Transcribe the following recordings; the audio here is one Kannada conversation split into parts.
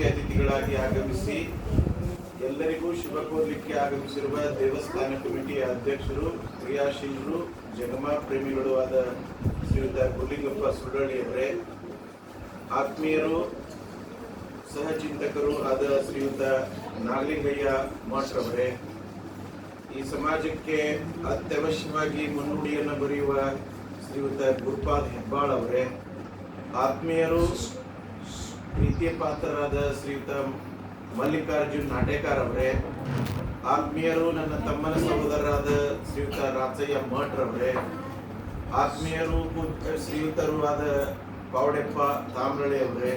ಮುಖ್ಯ ಅತಿಥಿಗಳಾಗಿ ಆಗಮಿಸಿ ಎಲ್ಲರಿಗೂ ಶುಭ ಕೋರಲಿಕ್ಕೆ ಆಗಮಿಸಿರುವ ದೇವಸ್ಥಾನ ಕಮಿಟಿಯ ಅಧ್ಯಕ್ಷರು, ಕ್ರಿಯಾಶೀಲರು, ಜಗಮ ಪ್ರೇಮಿಗಳು ಆದ ಶ್ರೀಯುತ ಗುಲ್ಲಿಂಗಪ್ಪ ಸುಡಳಿಯವರೇ ಆತ್ಮೀಯರು ಸಹಚಿಂತಕರು ಆದ ಶ್ರೀಯುತ ನಾಗಲಿಂಗಯ್ಯ ಮಾಟ್ರವರೇ ಈ ಸಮಾಜಕ್ಕೆ ಅತ್ಯವಶ್ಯವಾಗಿ ಮುನ್ನುಡಿಯನ್ನು ಬರೆಯುವ ಶ್ರೀಯುತ ಗುರುಪಾದ್ ಹೆಬ್ಬಾಳ್ ಅವರೇ, ಆತ್ಮೀಯರು ಪ್ರೀತಿಯ ಪಾತ್ರರಾದ ಶ್ರೀಯುತ ಮಲ್ಲಿಕಾರ್ಜುನ್ ನಾಟೇಕಾರ್ ಅವರೇ, ಆತ್ಮೀಯರು ನನ್ನ ತಮ್ಮನ ಸಹೋದರರಾದ ಶ್ರೀಯುತ ರಾಚಯ್ಯ ಅವರೇ, ಆತ್ಮೀಯರು ಶ್ರೀಯುತರು ಆದ ಪಾವಡೆಪ್ಪ ತಾಮ್ರಳೆ ಅವರೇ,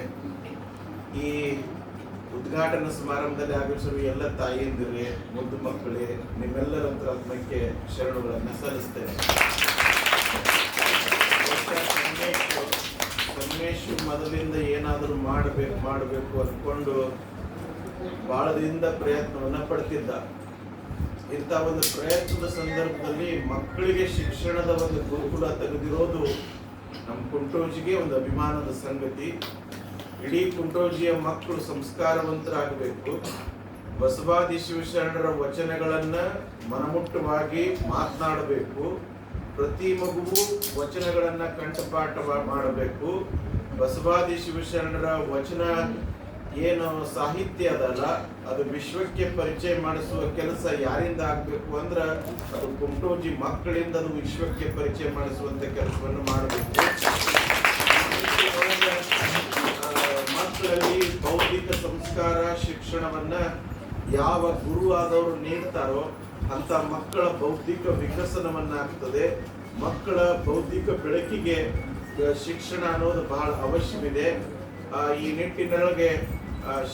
ಈ ಉದ್ಘಾಟನಾ ಸಮಾರಂಭದಲ್ಲಿ ಆಗಮಿಸಿರುವ ಎಲ್ಲ ತಾಯಿಯಂದಿರೇ ಮುದ್ದು ಮಕ್ಕಳೇ, ನಿಮ್ಮೆಲ್ಲರ ಆತ್ಮಕ್ಕೆ ಶರಣುಗಳನ್ನು ಸಲ್ಲಿಸ್ತೇನೆ ಸಂಗಮೇಶ್ ಮೊದಲಿಂದ ಏನಾದರೂ ಮಾಡಬೇಕು ಮಾಡಬೇಕು ಅಂದ್ಕೊಂಡು ಬಹಳದಿಂದ ಪ್ರಯತ್ನವನ್ನು ಪಡ್ತಿದ್ದ. ಇಂಥ ಒಂದು ಪ್ರಯತ್ನದ ಸಂದರ್ಭದಲ್ಲಿ ಮಕ್ಕಳಿಗೆ ಶಿಕ್ಷಣದ ಒಂದು ಗುರುಕುಲ ತೆಗೆದಿರೋದು ನಮ್ಮ ಕುಂಟೋಜಿಗೆ ಒಂದು ಅಭಿಮಾನದ ಸಂಗತಿ. ಇಡೀ ಕುಂಟೋಜಿಯ ಮಕ್ಕಳು ಸಂಸ್ಕಾರವಂತರಾಗಬೇಕು. ಬಸವಾದಿ ಶಿವಶರಣರ ವಚನಗಳನ್ನು ಮನಮುಟ್ಟವಾಗಿ ಮಾತನಾಡಬೇಕು. ಪ್ರತಿ ಮಗುವು ವಚನಗಳನ್ನು ಕಂಠಪಾಠ ಮಾಡಬೇಕು. ಬಸವಾದಿ ಶಿವಶರಣರ ವಚನ ಏನು ಸಾಹಿತ್ಯ ಅದಲ್ಲ, ಅದು ವಿಶ್ವಕ್ಕೆ ಪರಿಚಯ ಮಾಡಿಸುವ ಕೆಲಸ ಯಾರಿಂದ ಆಗ್ಬೇಕು ಅಂದ್ರೆ, ಅದು ಕುಂಟೋಜಿ ಮಕ್ಕಳಿಂದ ಅದು ವಿಶ್ವಕ್ಕೆ ಪರಿಚಯ ಮಾಡಿಸುವಂತ ಕೆಲಸವನ್ನು ಮಾಡಬೇಕು. ಮಕ್ಕಳಲ್ಲಿ ಬೌದ್ಧಿಕ ಸಂಸ್ಕಾರ, ಶಿಕ್ಷಣವನ್ನ ಯಾವ ಗುರು ಆದವರು ನೀಡ್ತಾರೋ ಅಂತ ಮಕ್ಕಳ ಬೌದ್ಧಿಕ ವಿಕಸನವನ್ನ ಆಗ್ತದೆ ಮಕ್ಕಳ ಬೌದ್ಧಿಕ ಬೆಳಕಿಗೆ ಶಿಕ್ಷಣ ಅನ್ನೋದು ಬಹಳ ಅವಶ್ಯವಿದೆ. ಈ ನಿಟ್ಟಿನೊಳಗೆ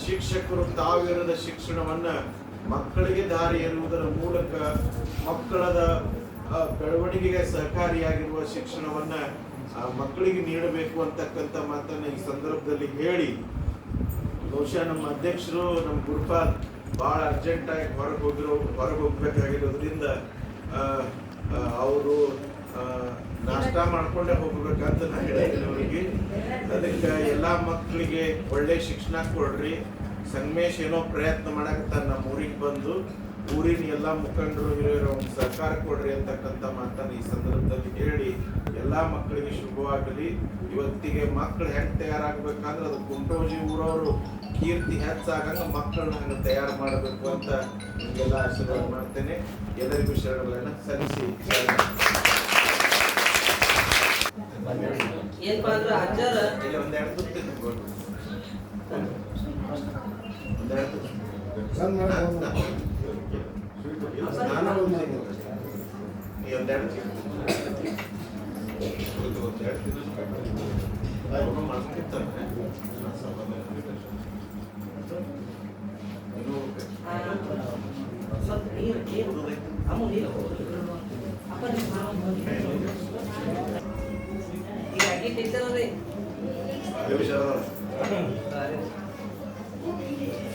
ಶಿಕ್ಷಕರು ತಾವಿರದ ಶಿಕ್ಷಣವನ್ನ ಮಕ್ಕಳಿಗೆ ದಾರಿ ಎನ್ನುವುದರ ಮೂಲಕ ಮಕ್ಕಳದ ಬೆಳವಣಿಗೆಗೆ ಸಹಕಾರಿಯಾಗಿರುವ ಶಿಕ್ಷಣವನ್ನ ಮಕ್ಕಳಿಗೆ ನೀಡಬೇಕು ಅಂತಕ್ಕಂಥ ಮಾತನ್ನ ಈ ಸಂದರ್ಭದಲ್ಲಿ ಹೇಳಿ, ಬಹುಶಃ ನಮ್ಮ ಅಧ್ಯಕ್ಷರು, ನಮ್ಮ ಗುರುಪಾದ್ ಬಹಳ ಅರ್ಜೆಂಟಾಗಿ ಹೊರಗೆ ಹೋಗಿರೋ, ಹೊರಗೆ ಹೋಗ್ಬೇಕಾಗಿರೋದ್ರಿಂದ ಅವರು ನಾಷ್ಟ ಮಾಡ್ಕೊಂಡೆ ಹೋಗ್ಬೇಕಂತ ನಾ ಹೇಳಿದ್ದೀನಿ ಅವ್ರಿಗೆ. ಅದಕ್ಕೆ ಎಲ್ಲಾ ಮಕ್ಕಳಿಗೆ ಒಳ್ಳೆ ಶಿಕ್ಷಣ ಕೊಡ್ರಿ. ಸಂಗಮೇಶ್ ಏನೋ ಪ್ರಯತ್ನ ಮಾಡಕತ್ತಾನ ನಮ್ಮ ಊರಿಗೆ ಬಂದು. ಊರಿನ ಎಲ್ಲಾ ಮುಖಂಡರು, ಹಿರಿಯರು ಒಂದು ಸರ್ಕಾರ ಕೊಡ್ರಿ ಅಂತಕ್ಕಂಥ ಮಾತನ್ನ ಈ ಸಂದರ್ಭದಲ್ಲಿ ಹೇಳಿ ಎಲ್ಲಾ ಮಕ್ಕಳಿಗೆ ಶುಭವಾಗಲಿ. ಇವತ್ತಿಗೆ ಮಕ್ಕಳು ಹೆಂಗ್ ತಯಾರಾಗಬೇಕಂದ್ರೆ ಅದು ಕುಂಟೋಜಿ ಊರವರು. ಕೀರ್ತಿ ಹೆಚ್ಚಾಗಂಗ ಮಕ್ಕಳನ್ನ ಹಂಗ ತಯಾರು ಮಾಡಬೇಕು ಅಂತ ನಿಮ್ಗೆಲ್ಲ ಆಶೀರ್ವಾದ ಮಾಡ್ತೇನೆ. ಎಲ್ಲರಿಗೂ ಶರಣಗಳನ್ನ ಸಲ್ಲಿಸಿ. ಏನಪ್ಪಾ ಅಂದ್ರ ಅಜ್ಜಾರ ಇಲ್ಲಿ ಒಂದೆರಡು ತುತ್ತು ತಿನ್ಬೋದು. ಒಂದೆರಡು ತುತ್ತು. ಸ್ನಾನ ಒಂದು ತಿನ್ನು. ಈ ಒಂದೆರಡು ತಿನ್ನು. ಇದು ಒಂದೆರಡು ತಿನ್ನು. ಅವ್ನು ಮಾಡ್ಕೊಂಡಿರ್ತಾನೆ. ನಾ ಸಂಬಂಧ ಇನ್ನೂ ಆ, ಸ್ವಲ್ಪ ನೀರು ನೀರು ಅಮ್ಮ ನೀರು ಅಪ್ಪ ಬಿದ್ದವರೇ